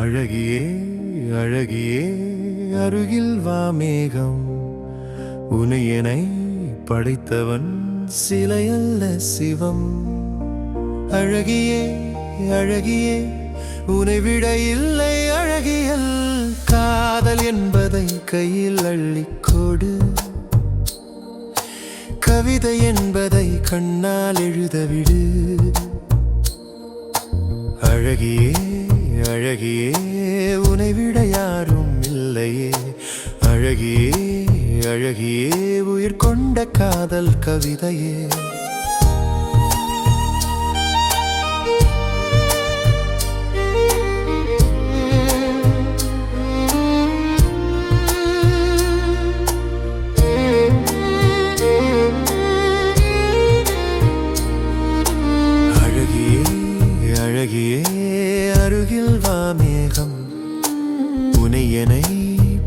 அழகியே அழகியே அருகில் வா மேகம். உனையனை படைத்தவன் சிலையல்ல சிவம். அழகியே அழகியே உனை விட இல்லை அழகியல். காதல் என்பதை கையில் அள்ளிக் கொடு. கவிதை என்பதை கண்ணால் எழுதவிடு அழகியே அழகியே உனை விட யாரும் இல்லையே. அழகியே அழகியே உயிர் கொண்ட காதல் கவிதையே.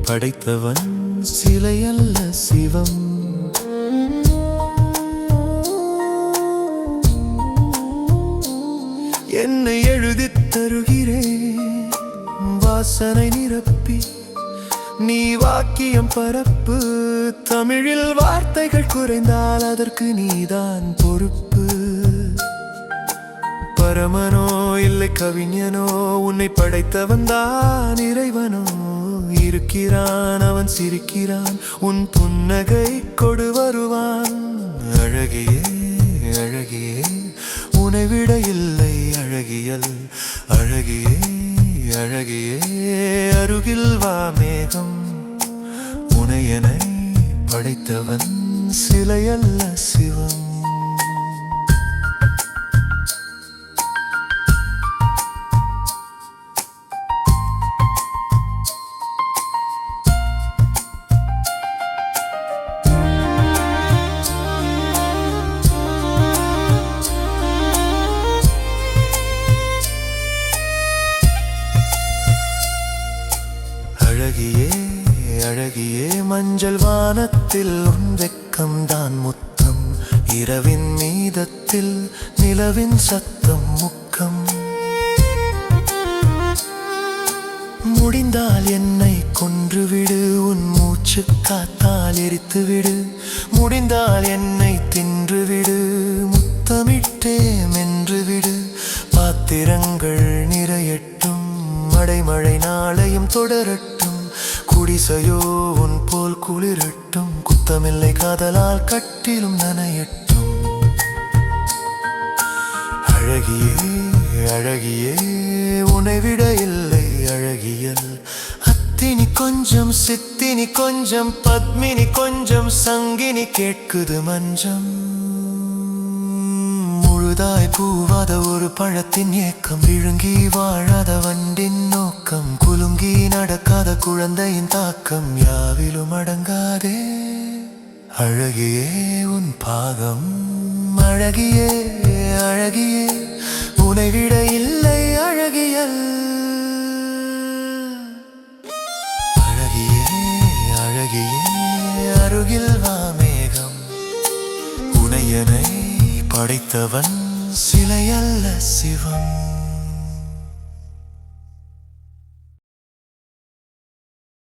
படைத்தவன் சிலையல்ல சிவம். என்னை எழுதி தருகிறேன் வாசனை நிரப்பி. நீ வாக்கியம் பரப்பு தமிழில் வார்த்தைகள் குறைந்தால் அதற்கு நீதான் பொறுப்பு. பரமனோ இல்லை கவிஞனோ உன்னை படைத்தவன் தான் இறைவனோ. இருக்கிறான் அவன் சிரிக்கிறான். உன் புன்னகை கொடு வருவான். அழகியே அழகியே உனை விட இல்லை அழகியல். அழகியே அழகியே அருகில் வா மேகம். உனையனை படைத்தவன் சிலையல்ல சிவம். மஞ்சள் வானத்தில் உன் வெக்கம் தான் முத்தம். இரவின் மீதத்தில் நிலவின் சத்தம் முக்கம். முடிந்தால் என்னை கொன்றுவிடு உன் மூச்சு காத்தால் எரித்துவிடு. முடிந்தால் என்னை தின்றுவிடு முத்தமிட்டே மென்றுவிடு. பாத்திரங்கள் நிறையட்டும் மடைமழை நாளையும் தொடரட்டும். குடிசையோ உன் போல் குளிரட்டும். குத்தமில்லை காதலால் கட்டிலும் நனையட்டும். அழகியே அழகியே உன்னை விட இல்லை அழகியல். அத்தினி கொஞ்சம் சித்தினி கொஞ்சம் பத்மினி கொஞ்சம் சங்கினி கேட்குது மஞ்சம். முழுதாய் பூவாத ஒரு பழத்தின் ஏக்கம். விழுங்கி வாழாத வண்டின் நோக்கம். குலுங்கி நடக்காத குழந்தையின் தாக்கம். யாவிலும் அடங்காதே. அழகியே உன் பாகம். அழகியே அழகியே. உனை விட இல்லை அழகியல். அழகியே அழகியே அருகில் வா மேகம். உனையனை படைத்தவன் சிலையல்ல சிவம்.